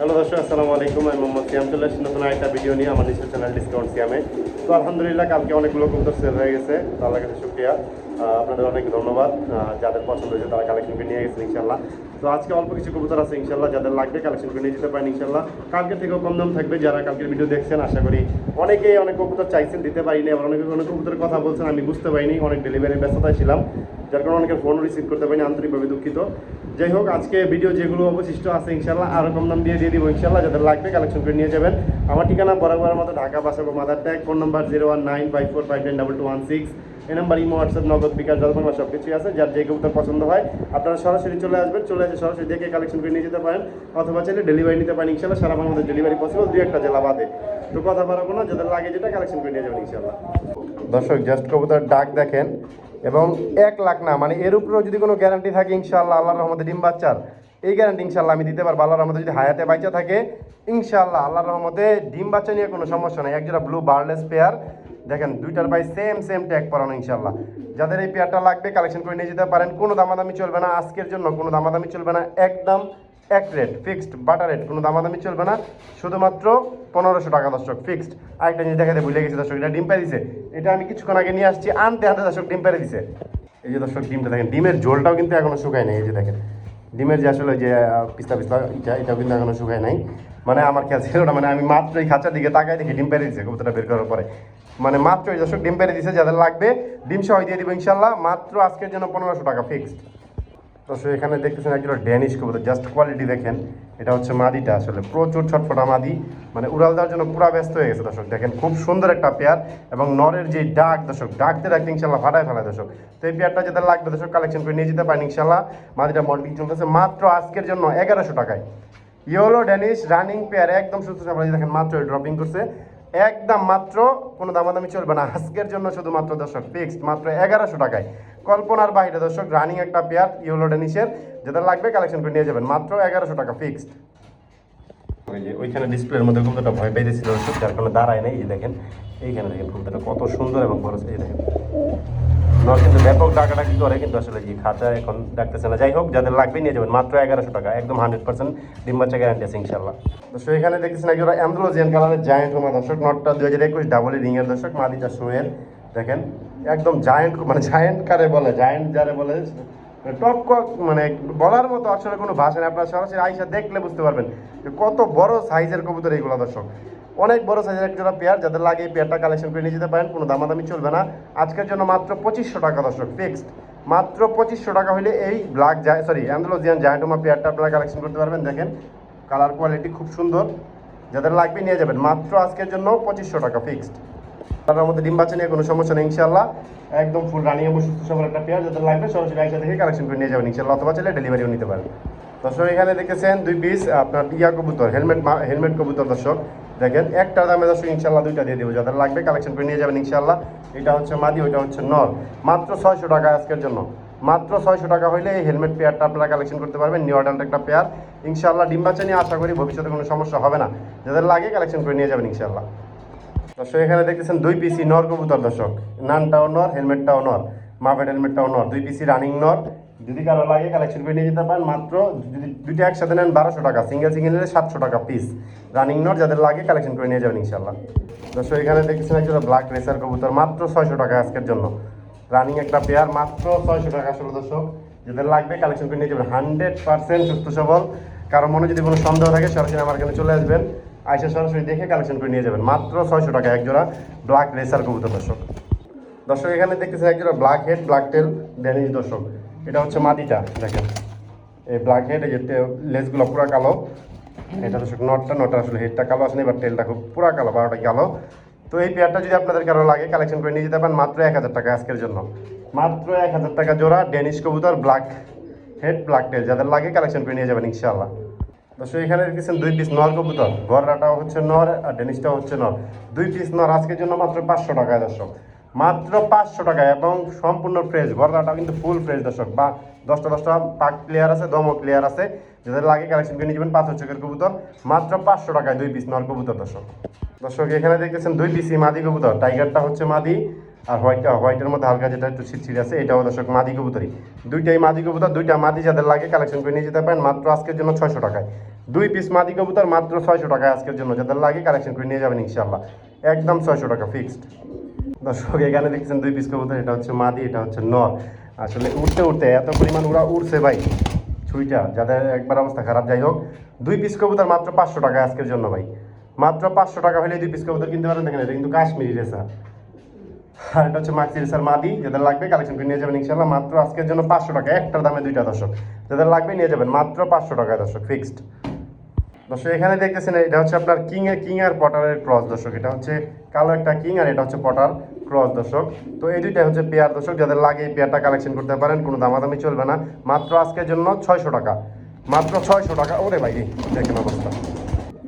Hello দর্শক, আসসালামু আলাইকুম। আমি মোহাম্মদ সিয়াম চলে এসেছি নতুন একটা ভিডিও নিয়ে আমার নিজের চ্যানেল ডিসকাউন্ট সিয়ামে তো আলহামদুলিল্লাহ, কালকে অনেকগুলো কবুতর সেল হয়ে গেছে। তো আল্লাহ কাছে শুক্রিয়া। আপনাদের অনেক ধন্যবাদ। যাদের পছন্দ হয়েছে তারা কালেকশন করে নিয়ে গেছেন ইনশাল্লাহ তো আজকে অল্প কিছু কবুতর আছে ইনশাল্লাহ যাদের লাগবে কালেকশন করে নিয়ে যেতে পারেন ইনশাল্লাহ কালকে থেকেও কম দাম থাকবে, যারা কালকের ভিডিও দেখছেন, আশা করি অনেকেই অনেক কবুতর চাইছেন, দিতে পারিনি, আবার অনেকে অনেক কবুতরের কথা বলছেন, আমি বুঝতে পারিনি, অনেক ডেলিভারি ব্যস্ততায় ছিলাম, যার কারণে অনেকের ফোন রিসিভ করতে পারিনি, আন্তরিকভাবে দুঃখিত। যাই হোক, আজকে ভিডিও যেগুলো অবশিষ্ট আছে ইনশাল্লাহ আরও কম দাম দিয়ে দিয়ে দিব ইনশাল্লাহ যাদের লাগবে কালেকশন করে নিয়ে যাবেন। আমার ঠিকানা বরাবর মতো Dhaka Basabo Madartek phone number zero one nine five four five nine double two one six এই number, imo, WhatsApp, Nagad, bKash জলবাংলা সব কিছুই আছে। যার যে কবুতর পছন্দ হয়, আপনারা সরাসরি চলে আসবেন, চলে এসে সরাসরি দেখে কালেকশন করে নিয়ে যেতে পারেন, অথবা চাইলে ডেলিভারি নিতে পারেন, ইনশাল্লাহ সারা বাংলাদেশ ডেলিভারি পসিবল দুই একটা জেলা বাদে তো কথা বাড়াবো না, যাদের লাগে যেটা কালেকশন করে নিয়ে যাবেন, ইনশাল্লাহ। দর্শক জাস্ট কবুতর ডাক দেখেন, এবং এক লাখ না মানে এর উপরেও যদি কোনো গ্যারান্টি থাকে, ইনশাল্লাহ আল্লাহর রহমতে ডিম বাচ্চার, এই গ্যারান্টি ইনশাল্লাহ আমি দিতে পারব। আল্লাহর রহমতে যদি হায়াতে বাচ্চা থাকে, ইনশাল্লাহ আল্লাহর রহমতে ডিম বাচ্চা নিয়ে কোনো সমস্যা নেই। একজোড়া ব্লু বার্লেস পেয়ার দেখেন, দুইটার বাই সেম সেম ট্যাগ পরানো ইনশাল্লাহ যাদের এই পেয়ারটা লাগবে কালেকশন করে নিয়ে যেতে পারেন। কোনো দামাদামি চলবে না, আজকের জন্য কোনো দামাদামি চলবে না। একদম এক রেট ফিক্সড বাটার রেট কোনো দামাদামি চলবে না। শুধুমাত্র পনেরোশো টাকা দর্শক ফিক্সড আরেকটা জিনিস দেখাতে ভুলে গেছি দর্শক, এটা ডিম পেরে দিছে। এটা আমি কিছুক্ষণ আগে নিয়ে আসছি, আনতে আনতে দর্শক, ডিম পেরে দিছে। এই যে দর্শক, ডিমটা দেখেন, ডিমের ঝোলটাও কিন্তু এখনও শুকায় নাই, এই যে দেখেন। ডিমের যে আসলে যে পিস্তা পিস্তা এটা এটাও কিন্তু এখনও শুকায় নাই। মানে আমার খেয়াল ছিল না মানে আমি মাত্র এই খাঁচার দিকে তাকাই দেখি ডিম পেরে দিছে, কবুতরটা বের করার পরে। মানে মাত্র দর্শক ডিম পেরে দিছে, যাদের লাগবে ডিম সহ দিয়ে দিব ইনশাল্লাহ মাত্র আজকের জন্য পনেরোশো টাকা ফিক্সড দর্শক, এখানে দেখতেছেন একজন ড্যানিশ কবুতর জাস্ট কোয়ালিটি দেখেন। এটা হচ্ছে মাদিটা, আসলে প্রচুর ছটফটা মাদি। মানে উড়াল দেওয়ার জন্য পুরা ব্যস্ত হয়ে গেছে দর্শক, দেখেন খুব সুন্দর একটা পেয়ার এবং নরের যে ডাক দর্শক ডাকতে ডাকতে ইনশাল্লাহ ফাটায় ফেলায় দর্শক। তো এই পেয়ারটা যেটা লাগবে দর্শক কালেকশন করে নিয়ে যেতে পারেন ইনশাল্লাহ মাদিটা মল্টিং চলতেছে মাত্র আজকের জন্য এগারোশো টাকায়। ইয়েলো ড্যানিশ রানিং পেয়ার একদম সুস্থ সবল দেখেন, মাত্র ড্রপিং করছে। একদম মাত্র, কোনো দামাদামি চলবে না। আজকের জন্য শুধুমাত্র দর্শক ফিক্সড মাত্র এগারোশো টাকায়। কল্পনার বাইরে দর্শক রানিং একটা পেয়ার ইউলো ডেনিসের যেটা লাগবে কালেকশন করে নিয়ে যাবেন। মাত্র এগারোশো টাকা ফিক্সড ওইখানে ডিসপ্লের মধ্যে কবুতরটা ভয় পেয়েছিল যার কারণে দাঁড়ায় নাই, এই দেখেন। এইখানে দেখেন কবুতরটা কত সুন্দর এবং বড় এই দেখেন। নর কিন্তু ব্যাপক ডাকাডাকি করে কিন্তু আসলে কি খাঁচা এখন ডাকতেছে না। যাই হোক, যাদের লাগবে নিয়ে যাবেন। মাত্র এগারোশো টাকা, একদম হান্ড্রেড পার্সেন্ট ডিম বাচ্চা গ্যারান্টি আছে ইনশাল্লাহ সেখানে এখানে দেখতেছেন একজন অ্যান্ড্রোজিয়ান কালারের জায়েন্ট হোমা দর্শক নটটা দুই হাজার একুশ ডাবল রিংয়ের দর্শক, মাদিটা শোয়ের দেখেন, একদম জায়েন্ট মানে জায়েন্ট কারে বলে? জায়েন্ট যারে বলে টপ মানে বলার মতো আসলে কোনো ভাষা নেই। আপনারা সরাসরি আইসা দেখলে বুঝতে পারবেন যে কত বড় সাইজের কবুতর এইগুলো দর্শক। অনেক বড় সাইজের এক জোড়া পেয়ার, যাদের লাগে এই পেয়ারটা কালেকশন করে নিয়ে যেতে পারেন, কোনো দামাদামি চলবে না। আজকের জন্য মাত্র পঁচিশশো টাকা দর্শক ফিক্সড মাত্র পঁচিশশো টাকা হলে এই ব্ল্যাক যায় সরি অ্যান্ডোলজিয়ান জায়ান্টোমা পেয়ারটা আপনারা কালেকশন করতে পারবেন। দেখেন কালার কোয়ালিটি খুব সুন্দর। যাদের লাগবে নিয়ে যাবেন। মাত্র আজকের জন্য পঁচিশশো টাকা ফিক্সড তার মধ্যে ডিম নিয়ে কোনো সমস্যা নেই ইনশাল্লাহ একদম ফুল রানিং এবং সুস্থ সবল একটা পেয়ার যাদের লাগবে সরাসরি একসাথে থেকে কালেকশন করে নিয়ে যাবেন। ইনশাল্লাহ অথবা চাইলে ডেলিভারিও নিতে পারেন। দর্শক, এখানে দেখেছেন দুই পিস আপনার ইয়া কবুতর হেলমেট হেলমেট কবুতর দর্শক। দেখেন, একটা দামে দর্শক ইনশাল্লাহ দুইটা দিয়ে দেবো। যাদের লাগবে কালেকশন করে নিয়ে যাবেন ইনশাল্লাহ এটা হচ্ছে মাদি, ওইটা হচ্ছে নর। মাত্র ছয়শো টাকা আজকের জন্য। মাত্র ছয়শো টাকা হলে এই হেলমেট পেয়ারটা আপনারা কালেকশন করতে পারবেন নিউ অর্ডার একটা পেয়ার। ইনশাল্লাহ ডিম বাচ্চা নিয়ে আশা করি ভবিষ্যতে কোনো সমস্যা হবে না। যাদের লাগে কালেকশন করে নিয়ে যাবেন ইনশাল্লাহ দর্শক এখানে দেখতেছেন দুই পিসি নর কবুতর, দর্শক। নানটাও নর হেলমেটটাও নর মাফেট হেলমেটটাও নর দুই পিসি রানিং নর। যদি কারও লাগে কালেকশন করে নিয়ে যেতে পারেন, মাত্র যদি দুইটা একসাথে নেন বারোশো টাকা সিঙ্গেল সিঙ্গেল নিলে সাতশো টাকা পিস রানিং নট যাদের লাগে কালেকশন করে নিয়ে যাবেন ইনশাল্লাহ দর্শক, এখানে দেখতেছেন একজন ব্ল্যাক রেসার কবুতর, মাত্র ছয়শো টাকা আজকের জন্য। রানিং একটা পেয়ার মাত্র ছয়শো টাকা ষোলো দর্শক। যাদের লাগবে কালেকশন করে নিয়ে যাবেন হান্ড্রেড পার্সেন্ট সুস্থ সবল। কারও মনে যদি কোনো সন্দেহ থাকে, সরাসরি আমার এখানে চলে আসবেন। আইসা সরাসরি দেখে কালেকশন করে নিয়ে যাবেন। মাত্র ছয়শো টাকা এক জোড়া ব্ল্যাক রেসার কবুতর, দর্শক। দর্শক, এখানে দেখতেছেন এক জোড়া black head black tail Danish দর্শক। এটা হচ্ছে মাদিটা দেখেন। এই ব্ল্যাক হেড এই লেজগুলো পুরো কালো। এটা দর্শক নটটা নটটা আসলে হেডটা কালো আসেনি এবার টেলটা খুব পুরো কালো, বারোটা কালো। তো এই পেয়ারটা যদি আপনাদের কারও লাগে কালেকশন করে নিয়ে যেতে পারেন, মাত্র এক হাজার টাকা আজকের জন্য। মাত্র এক হাজার টাকা জোড়া ড্যানিশ কবুতর ব্ল্যাক হেড ব্ল্যাক টেল যাদের লাগে কালেকশন করে নিয়ে যাবেন, ইনশাআল্লাহ। দর্শক এখানে দেখছেন দুই পিস নর কবুতর। গররাটাও হচ্ছে নর আর ডেনিসটাও হচ্ছে নর দুই পিস নর আজকের জন্য মাত্র পাঁচশো টাকায় দর্শক। মাত্র পাঁচশো টাকায় এবং সম্পূর্ণ ফ্রেশ গররাটাও কিন্তু ফুল ফ্রেশ দর্শক। বা দশটা দশটা পাক ক্লিয়ার আছে, দমও ক্লিয়ার আছে। যাদের লাগে কালেকশন করে নিয়ে যাবেন পাথর চোখের কবুতর। মাত্র পাঁচশো টাকায় দুই পিস নর কবুতর দর্শক। দর্শক, এখানে দেখতেছেন দুই পিসি মাদি কবুতর। টাইগারটা হচ্ছে মাদি। আর হোয়াইট হোয়াইটের মধ্যে হালকা যেটা একটু ছিটছিট আছে, এটাও দর্শক মাদি কবুতরি দুইটাই মাদি কবুতর, দুইটা মাদি যাদের লাগে কালেকশন করে নিয়ে যেতে পারেন, মাত্র আজকের জন্য ছয়শো টাকায়। দুই পিস মাদি কবুতর মাত্র ছয়শো টাকায় আজকের জন্য, যাদের লাগে কালেকশন করে নিয়ে যাবেন ইনশাল্লাহ একদম ছয়শো টাকা ফিক্সড দর্শক, এখানে দেখছেন দুই পিস কবুতর, এটা হচ্ছে মাদি, এটা হচ্ছে নর। আসলে উঠতে উঠতে এত পরিমাণ ওরা উড়ছে ভাই ছুইটা যাদের একবার অবস্থা খারাপ, যাই হোক। দুই পিস কবুতর মাত্র পাঁচশো টাকা আজকের জন্য ভাই। মাত্র পাঁচশো টাকা হলে দুই পিস কবুতর কিনতে পারেন, দেখেন এটা কিন্তু কাশ্মীরি রেসা। আর এটা হচ্ছে মাক্সি রেসার মাদি, যাদের লাগবে কালেকশন করে নিয়ে যাবেন ইনশাল্লাহ মাত্র আজকের জন্য পাঁচশো টাকা, একটার দামে দুইটা দর্শক। যাদের লাগবে নিয়ে যাবেন, মাত্র পাঁচশো টাকায় দর্শক ফিক্সড দর্শক, এখানে দেখতেছেন, এটা হচ্ছে আপনার কিং এর কিং আর পটারের ক্রস দর্শক। এটা হচ্ছে কালো একটা কিং আর এটা হচ্ছে পটার ক্রস দর্শক। তো এই দুইটা হচ্ছে পেয়ার দর্শক, যাদের লাগে এই পেয়ারটা কালেকশন করতে পারেন, কোনো দামাদামি চলবে না। মাত্র আজকের জন্য ছয়শো টাকা। মাত্র ছয়শো টাকা। ওরে ভাই, দেখেন অবস্থা।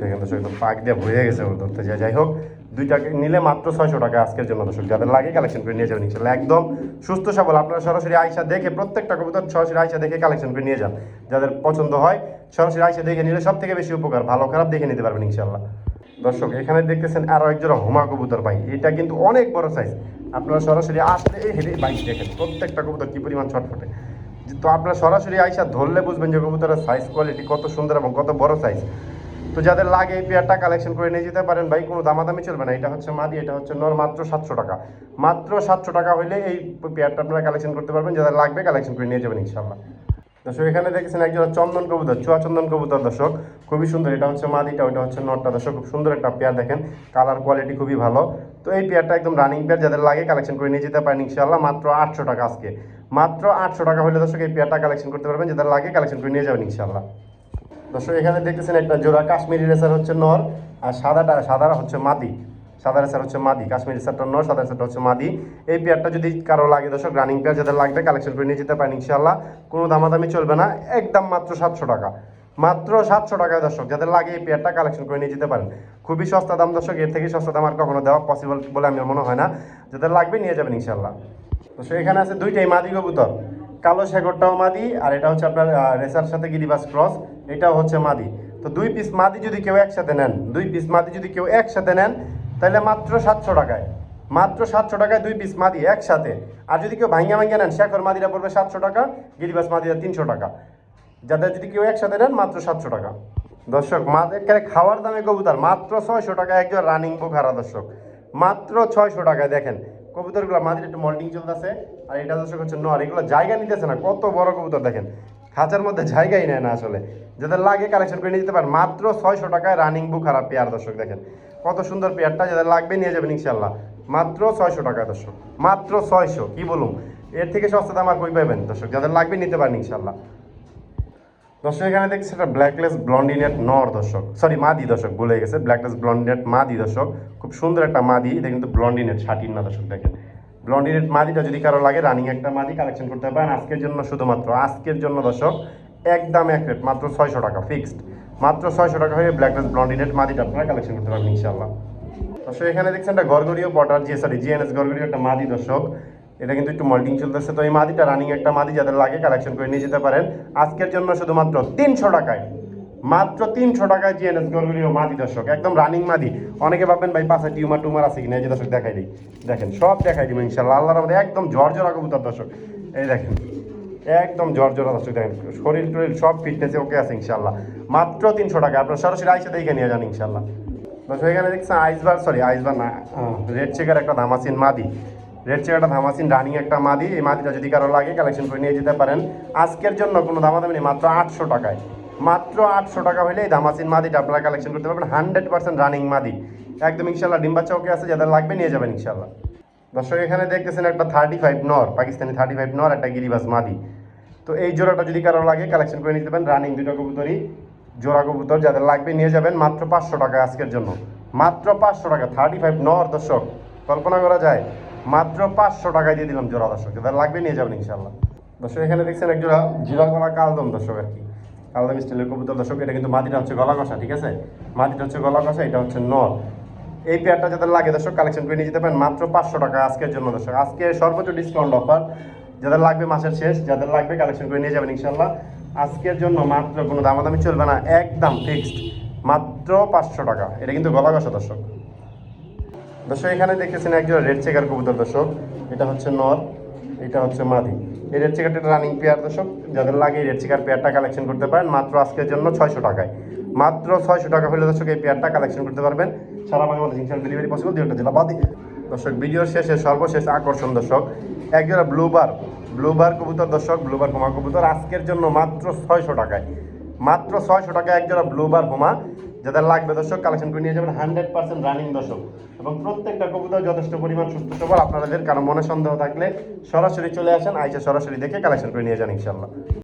দেখেন দর্শক পাক দিয়ে ভরে গেছে ধরতে যাই হোক দুইটাকে নিলে মাত্র ছয়শো টাকা আজকের জন্য দর্শক, যাদের লাগে কালেকশন করে নিয়ে যাবেন ইনশাল্লাহ। একদম সুস্থ, সবল। আপনারা সরাসরি আইসা দেখে প্রত্যেকটা কবুতর সরাসরি আইসা দেখে কালেকশন করে নিয়ে যান। যাদের পছন্দ হয়, সরাসরি আইসা দেখে নিলে সব থেকে বেশি উপকার। ভালো, খারাপ দেখে নিতে পারবেন ইনশাল্লাহ। দর্শক, এখানে দেখতেছেন আরও এক জোড়া হুমা কবুতর ভাই। এটা কিন্তু অনেক বড় সাইজ আপনারা সরাসরি আসলে এই হেরে বাইক দেখেন, প্রত্যেকটা কবুতর কি পরিমাণ ছটফটে। তো আপনারা সরাসরি আইসা ধরলে বুঝবেন যে কবুতরের সাইজ কোয়ালিটি কত সুন্দর এবং কত বড় সাইজ তো যাদের লাগে এই পেয়ারটা কালেকশন করে নিয়ে যেতে পারেন, ভাই, কোনো দামাদামি চলবে না। এটা হচ্ছে মাদি, এটা হচ্ছে নর, মাত্র সাতশো টাকা। মাত্র সাতশো টাকা হলে এই পেয়ারটা আপনারা কালেকশন করতে পারবেন, যাদের লাগবে কালেকশন করে নিয়ে যাবেন ইনশাল্লাহ দর্শক, এখানে দেখেছেন একজন চন্দন কবুতর, চুয়া চন্দন কবুতর, দর্শক। খুবই সুন্দর, এটা হচ্ছে মাদিটা ওইটা হচ্ছে নটটা দর্শক। খুব সুন্দর একটা পেয়ার দেখেন কালার কোয়ালিটি খুবই ভালো। তো এই পেয়ারটা একদম রানিং পেয়ার যাদের লাগে কালেকশন করে নিয়ে যেতে পারেন ইনশাল্লাহ মাত্র আটশো টাকা আজকে। মাত্র আটশো টাকা হলে দর্শক এই পেয়ারটা কালেকশন করতে পারবেন, যাদের লাগে কালেকশন করে নিয়ে যাবেন ইনশাল্লাহ দর্শক, এখানে দেখতেছেন একটা জোড়া কাশ্মীরি রেসার হচ্ছে নর আর সাদাটা সাদা হচ্ছে মাদি। সাদা রেসার হচ্ছে মাদি, কাশ্মীরি রেসারটা নর সাদা রেসারটা হচ্ছে মাদি। এই পেয়ারটা যদি কারও লাগে দর্শক রানিং পেয়ার যাদের লাগবে কালেকশন করে নিয়ে যেতে পারেন ইনশাল্লাহ কোনো দামাদামি চলবে না, একদম মাত্র সাতশো টাকা। মাত্র সাতশো টাকায় দর্শক, যাদের লাগে এই পেয়ারটা কালেকশন করে নিয়ে যেতে পারেন। খুবই সস্তা দাম দর্শক, এর থেকে সস্তা দাম আর কখনো দেওয়া পসিবল বলে আমার মনে হয় না। যাদের লাগবে নিয়ে যাবেন ইনশাল্লাহ দর্শক, এখানে আছে দুইটাই মাদি কবুতর। কালো শেখরটাও মাদি, আর এটা হচ্ছে আপনার রেসার সাথে গিরিবাস ক্রস, এটাও হচ্ছে মাদি। তো দুই পিস মাদি যদি কেউ একসাথে নেন, দুই পিস মাদি যদি কেউ একসাথে নেন, তাহলে মাত্র সাতশো টাকায়। মাত্র সাতশো টাকায় দুই পিস মাদি একসাথে। আর যদি কেউ ভাঙ্গা ভাঙ্গা নেন শেখর মাদিরা পড়বে সাতশো টাকা, গিরিবাস মাদিরা তিনশো টাকা। যাদের যদি কেউ একসাথে নেন, মাত্র সাতশো টাকা। দর্শক, মাদের খাওয়ার দামে কবুতর, মাত্র ছয়শো টাকা একজন রানিং বুক হারা দর্শক। মাত্র ছয়শো টাকায় দেখেন কবুতরগুলো মাদির একটু মল্টিং চলতেছে, আর এটা দর্শক হচ্ছে নর এগুলো জায়গা নিতেছে না, কত বড় কবুতর দেখেন। খাঁচার মধ্যে জায়গাই নেয় না আসলে। যাদের লাগে কালেকশন করে নিয়ে যেতে পারেন। মাত্র ছয়শো টাকায় রানিং বুক হারা পেয়ার দর্শক দেখেন। কত সুন্দর পেয়ারটা, যাদের লাগবে নিয়ে যাবেন ইনশাল্লাহ মাত্র ছয়শো টাকা দর্শক। মাত্র ছয়শো, কি বলুন? এর থেকে সস্তা দাম আর কই পাবেন দর্শক? যাদের লাগবে নিতে পারেন ইনশাল্লাহ দর্শক, এখানে দেখছি একটা ব্ল্যাকলেস ব্লন্ডিনেট নর দর্শক। সরি মাদি দর্শক বলে গেছে। ব্ল্যাকলেস ব্লন্ডিনেট মাদি দর্শক। খুব সুন্দর একটা মাদি, এটা কিন্তু ব্লন্ডিনেট শাটিন না দর্শক, দেখেন। ব্লন্ডিনেট মাদিটা যদি কারও লাগে রানিং একটা মাদি কালেকশন করতে পারেন। আজকের জন্য শুধুমাত্র, আজকের জন্য দর্শক একদম এক রেট মাত্র ছয়শো টাকা ফিক্সড মাত্র ছয়শো টাকা হয়ে ব্ল্যাকলেস ব্লন্ডিনেট মাদিটা আপনারা কালেকশন করতে পারবেন ইনশাল্লাহ দর্শক, এখানে দেখছেন একটা গরগরীয় পটার জি সরি জিএনএস গরগরীয় একটা মাদি দর্শক। এটা কিন্তু একটু মল্টিং চলতেছে। তো এই মাদিটা রানিং একটা মাদি যাদের লাগে কালেকশন করে নিয়ে যেতে পারেন। আজকের জন্য শুধুমাত্র তিনশো টাকায়, মাত্র তিনশো টাকায় জিএনএস গরগরীয় মাদি দর্শক, একদম রানিং মাদি। অনেকে ভাববেন, ভাই, পাশে টিউমার টুমার আছে কিনা? এই যে দর্শক, দেখাই দিই। দেখেন, সব দেখাই দিব ইনশাল্লাহ আল্লাহর আমাদের একদম ঝরঝরা কবুতর দর্শক। এই দেখেন, একদম ঝরঝরা দর্শক, দেখেন, শরীর টরীর সব ফিটনেসে ওকে আছে ইনশাল্লাহ মাত্র তিনশো টাকা আপনার সরাসরি আইসে দেখে নিয়ে যান ইনশাল্লাহ দর্শক, এখানে দেখছেন আইসবার সরি আইসবার না রেড চেকার একটা ধামাসিন মাদি। রেড চেকারটা ধামাসিন রানিং একটা মাদি, এই মাদিটা যদি কারও লাগে কালেকশন করে নিয়ে যেতে পারেন। আজকের জন্য কোনো দামাদামি নেই, মাত্র আটশো টাকায়। মাত্র আটশো টাকা হলে এই ধামাসিন মাদিটা আপনারা কালেকশন করতে পারবেন হান্ড্রেড পার্সেন্ট রানিং মাদি। একদম ইনশাল্লাহ ডিম্বা চৌকে আছে, যাদের লাগবে নিয়ে যাবেন ইনশাল্লাহ। দর্শক, এখানে দেখতেছেন একটা থার্টি ফাইভ নর, পাকিস্তানি থার্টি ফাইভ নর, একটা গিরিবাস মাদি। তো এই জোড়াটা যদি কারও লাগে কালেকশন করে নিতে পারেন রানিং দুটো কবুতরই, জোড়া কবুতর, যাদের লাগবে নিয়ে যাবেন, মাত্র পাঁচশো টাকা আজকের জন্য। মাত্র পাঁচশো টাকা থার্টি ফাইভ নর, দর্শক, কল্পনা করা যায়। মাত্র পাঁচশো টাকায় দিয়ে দিলাম জোড়া দর্শক যাদের লাগবে নিয়ে যাবেন ইনশাল্লাহ দর্শক, এখানে দেখছেন এক জোড়া জিরা গলা কালদম দর্শক আর কি। কালদম স্টাইলের কবুতর দর্শক, এটা কিন্তু মাটিটা হচ্ছে গলা কষা ঠিক আছে? মাটিটা হচ্ছে গলা কষা এটা হচ্ছে নর। এই পেয়ারটা যাদের লাগে দর্শক কালেকশন করে নিয়ে যেতে পারেন, মাত্র পাঁচশো টাকা আজকের জন্য দর্শক। আজকে সর্বোচ্চ ডিসকাউন্ট অফার যাদের লাগবে মাসের শেষ, যাদের লাগবে কালেকশন করে নিয়ে যাবেন ইনশাল্লাহ আজকের জন্য মাত্র কোনো দামাদামি চলবে না, একদম ফিক্সড মাত্র পাঁচশো টাকা। এটা কিন্তু গলা কষা দর্শক। দর্শক, এখানে দেখতেছেন একজন রেড চেকার কবুতর দর্শক। এটা হচ্ছে নর, এটা হচ্ছে মাদি। এই রেড চেকারটা রানিং পেয়ার দর্শক, যাদের লাগে রেড চেকার পেয়ারটা কালেকশন করতে পারেন, মাত্র আজকের জন্য ছয়শো টাকায়। মাত্র ছয়শো টাকা হলে দর্শক এই পেয়ারটা কালেকশন করতে পারবেন। সারা বাংলাদেশ ইনশাল ডেলিভারি পসিবল দুইটা জেলা বাদে। দর্শক, ভিডিওর শেষে সর্বশেষ আকর্ষণ দর্শক, একজোড়া ব্লুবার ব্লুবার কবুতর দর্শক ব্লুবার বোমা কবুতর, আজকের জন্য মাত্র ছয়শো টাকায়। মাত্র ছয়শো টাকায় একজোড়া ব্লুবার বোমা যাদের লাগবে দর্শক কালেকশন করে নিয়ে যাবেন হান্ড্রেড পার্সেন্ট রানিং দর্শক। এবং প্রত্যেকটা কবুতর যথেষ্ট পরিমাণ সুস্থ সবল। আপনাদের কারও মনে সন্দেহ থাকলে সরাসরি চলে আসেন, আইসা সরাসরি দেখে কালেকশন করে নিয়ে যান ইনশাল্লাহ